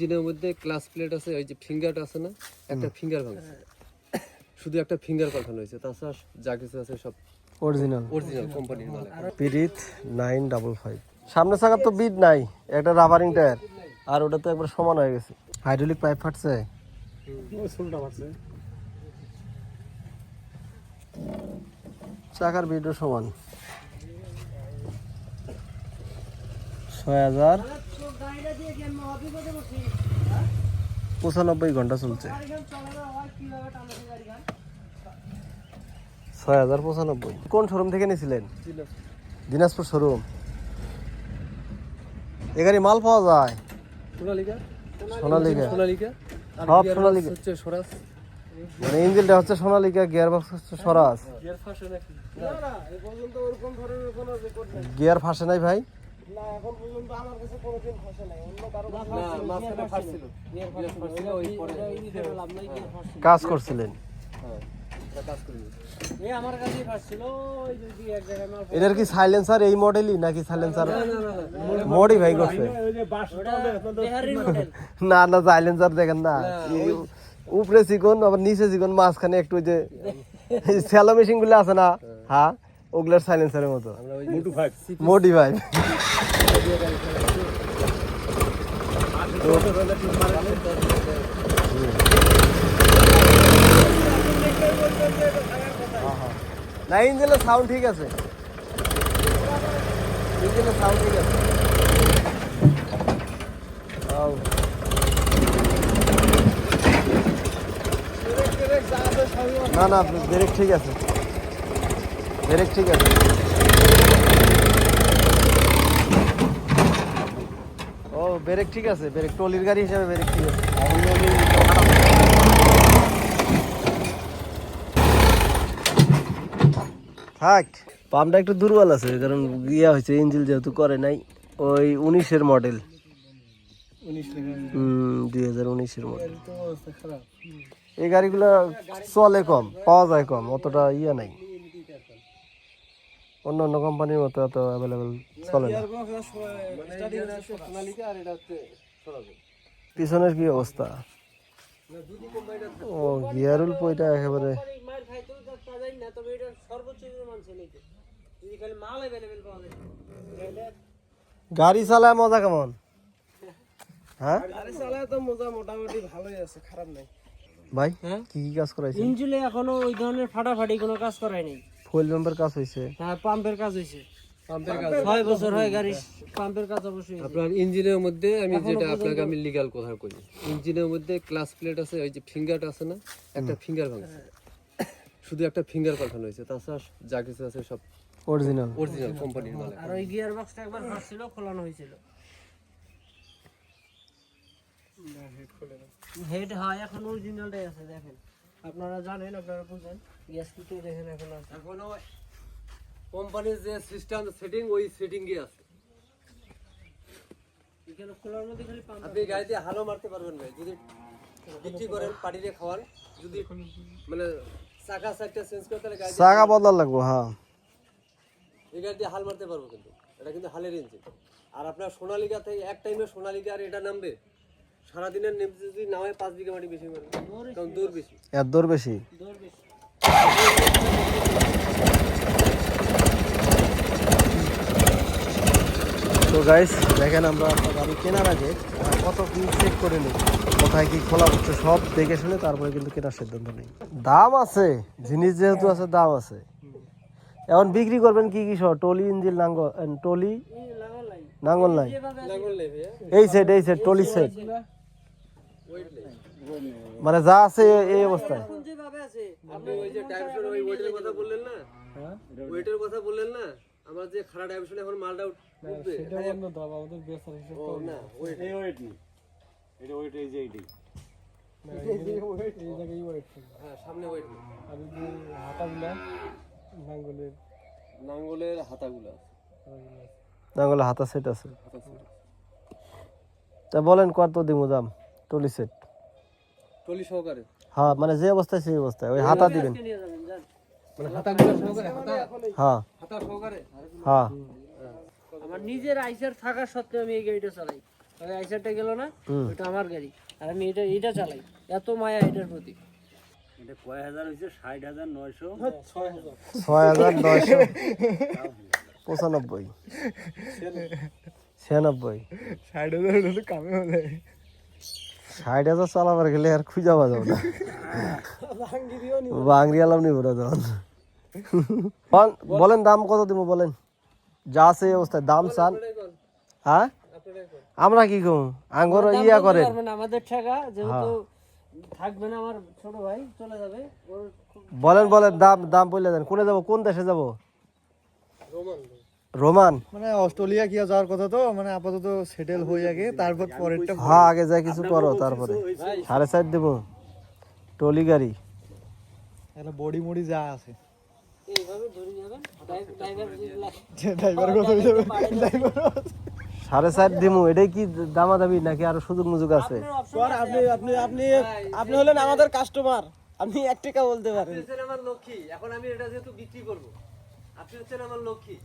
ইঞ্জিনের মধ্যে class plate আছে ওই যে ফিঙ্গার আছে না একটা ফিঙ্গার ভাঙছে। শুধু একটা ফিঙ্গার পাল্টানো হয়েছে তাছাড়া যা কিছু আছে সব অরিজিনাল অরিজিনাল কোম্পানির মাল পিরিত নাইন ডাবল ফাইভ সামনে চাকার তো বিট নাই একটা রাবারিং টায়ার আর ওটা তো একবার সমান হয়ে গেছে। হাইড্রোলিক পাইপ ফাটছে? চাকার বিটও সমান। ছয় হাজার পঁচানব্বই ঘণ্টা চলছে। ছয় হাজার পঁচানব্বই। কোন শোরুম থেকে নিয়েছিলেন দিনাজপুর শোরুম এ গাড়ি মাল পাওয়া যায়। সোনালিকা? সোনালিকা। সোনালিকা? সব সোনালিকা। হচ্ছে স্বরাজ। মানে ইঞ্জিনটা হচ্ছে সোনালিকা গিয়ার বক্স হচ্ছে স্বরাজ। গিয়ার ফাঁসে নাকি? গিয়ার ফাঁসে নাই ভাই। না কাজ করছিলেন হ্যাঁ কাজ এটার কি সাইলেন্সার এই মডেলই নাকি সাইলেন্সার মডিফাই করছে না না সাইলেন্সার দেখেন না উপরে চিকন আবার নিচে চিকন মাঝখানে একটু ওই যে স্যালো মেশিনগুলো আছে না হ্যাঁ ওগুলার সাইলেন্সারের মতো ফাইভ মডিফাই না ইঞ্জিনের সাউন্ড ঠিক আছে। ইঞ্জিনের সাউন্ড ঠিক আছে। না না, ব্রেক ঠিক আছে। ব্রেক ঠিক আছে ও ব্রেক ঠিক আছে ব্রেক টলির গাড়ি হিসাবে ব্রেক ঠিক আছে। থাক পাম্পটা একটু দুর্বল আছে কারণ ইয়া হয়েছে ইঞ্জিল যেহেতু করে নাই ওই উনিশের মডেল দুই হাজার উনিশের মডেল এই গাড়িগুলো চলে কম পাওয়া যায় কম অতটা ইয়া নাই। অন্য অন্য কোম্পানির মতো এত অ্যাভেলেবেল চলে না। সোনালিকা আর এটা হচ্ছে স্বরাজ পিছনের কি অবস্থা? ও গিয়ারুল পইটা একেবারে। গাড়ি চালায় মজা কেমন? হ্যাঁ? গাড়ি চালায় তো মজা মোটামুটি ভালোই আছে খারাপ নাই। ভাই কি কি কাজ করাইছে ইঞ্জিনে এখনও ওই ধরনের ফাটাফাটি কোনো কাজ করায় নাই। ফুল মেম্বার কাজ হয়েছে হ্যাঁ পাম্পের কাজ হয়েছে পাম্পের কাজ ছয় বছর হয় গাড়ি পাম্পের কাজ। অবশ্যই। আপনার ইঞ্জিনের মধ্যে আমি যেটা আপনাকে আমি লিগ্যাল কথা করি ইঞ্জিনের মধ্যে ক্লাস প্লেট আছে ওই যে ফিঙ্গারটা আছে না একটা ফিঙ্গার ভাঙছে। শুধু একটা ফিঙ্গার পাল্টানো হয়েছে তাছাড়া যা কিছু আছে সব অরিজিনাল অরিজিনাল কোম্পানির মাল আর ওই গিয়ার বক্সটা একবার ফাটছিল খোলানো হয়েছিল। হেড হয় এখন অরিজিনালটাই আছে দেখেন। আপনারা জানেন আপনারা বুঝেন। গ্যাস কিটে দেখেন এখন আছে। এখনও কোম্পানির যে সিস্টেম সেটিং ওই সেটিং এ আছে। এখানে খোলার মধ্যে খালি পাম্প আপনি গাড়িতে হালো মারতে পারবেন ভাই যদি বিক্রি করেন পার্টিতে খাওয়ান যদি মানে চাকা সাইডটা চেঞ্জ করতে হলে গাড়ি চাকা বদলার লাগবো হ্যাঁ। এই গাড়ি দিয়ে হাল মারতে পারব কিন্তু। এটা কিন্তু হালের ইঞ্জিন আর আপনার সোনালিকা থেকে এক টাইমে সোনালিকা আর এটা নামবে। সারাদিনের নেমে যদি না হয় পাঁচ বিঘা মাটি বেশি মারবে কারণ দূর বেশি। এর দৌড় বেশি? তো গাইস দেখেন আমরা গাড়ি কেনার আগে কত কি চেক করে নিই কোথায় কি খোলা হচ্ছে সব দেখে শুনে তারপরে কিন্তু কেনার সিদ্ধান্ত নেই। দাম আছে জিনিস যেহেতু আছে দাম আছে। এখন বিক্রি করবেন কি কি সহ? টলি ইঞ্জিল নাঙ্গল টলি? নাঙ্গল নাই এই সেট এই সেট টলি সেট মানে যা আছে এই অবস্থায়। আপনি ওই যে ওই ওয়েটের কথা বললেন না? ওয়েটের কথা বললেন না? আমার যে খারাপ এখন মালটা উঠবে? ও না ওয়েট এই ওয়েট নেই এটা ওয়েট এই যে এইটাই হ্যাঁ সামনে ওয়েট নেই নাঙ্গলের হাতাগুলা হাতা সেট আছে। তা বলেন কত দিমু দাম? টলি সেট টলি সহকারে? হ্যাঁ মানে যে অবস্থায় সেই অবস্থায় ওই হাতা দিবেন। নিয়ে যাবেন যান মানে হাতাগুলা সহকারে হাতা হ্যাঁ। হাতা সহকারে? হ্যাঁ। আমার নিজের আইসার থাকা সত্ত্বেও আমি এই গাড়িটা চালাই। ওই আইসারটা গেল না হুম। ওটা আমার গাড়ি। আর আমি এটা এটা চালাই। এত মায়া এটার প্রতি। এটা কয় হাজার হয়েছে ষাট হাজার নয়শো? ছয় হাজার। নয়শো। পঁচানব্বই। ছিয়ানব্বই। ষাট হাজার কামে হলে। ষাট হাজার চালাবার গেলে আর খুঁজা বাজাও না। বাংরি আলাম নিব না তখন। বলেন দাম কত দিব বলেন? যা আছে অবস্থায় দাম চান। হ্যাঁ? আমরা কি কম আঙ্গর ইয়া করেন আমাদের টাকা যেহেতু থাকবে না আমার ছোট ভাই চলে যাবে। বলেন বলেন দাম দাম বলে দেন। কোনে যাব? কোন দেশে যাব? রোমান। মানে অস্ট্রেলিয়া কি যাওয়ার কথা তো মানে আপাতত সেটেল হয়ে আগে তারপর পরেরটা হ্যাঁ আগে যা কিছু করো তারপরে। সাড়ে চার দেবো। টলি গাড়ি। একটা বডি মুডি যা আছে। সাড়ে চার দিমু এটাই কি দামাদামি নাকি আরও সুযোগ মুযোগ আছে আপনি আপনি আপনি আপনি হলেন আমাদের কাস্টমার আপনি এক টাকা বলতে পারেন। আমার লক্ষ্মী এখন আমি এটা যেহেতু বিক্রি করব আপনি হচ্ছেন আমার লক্ষ্মী।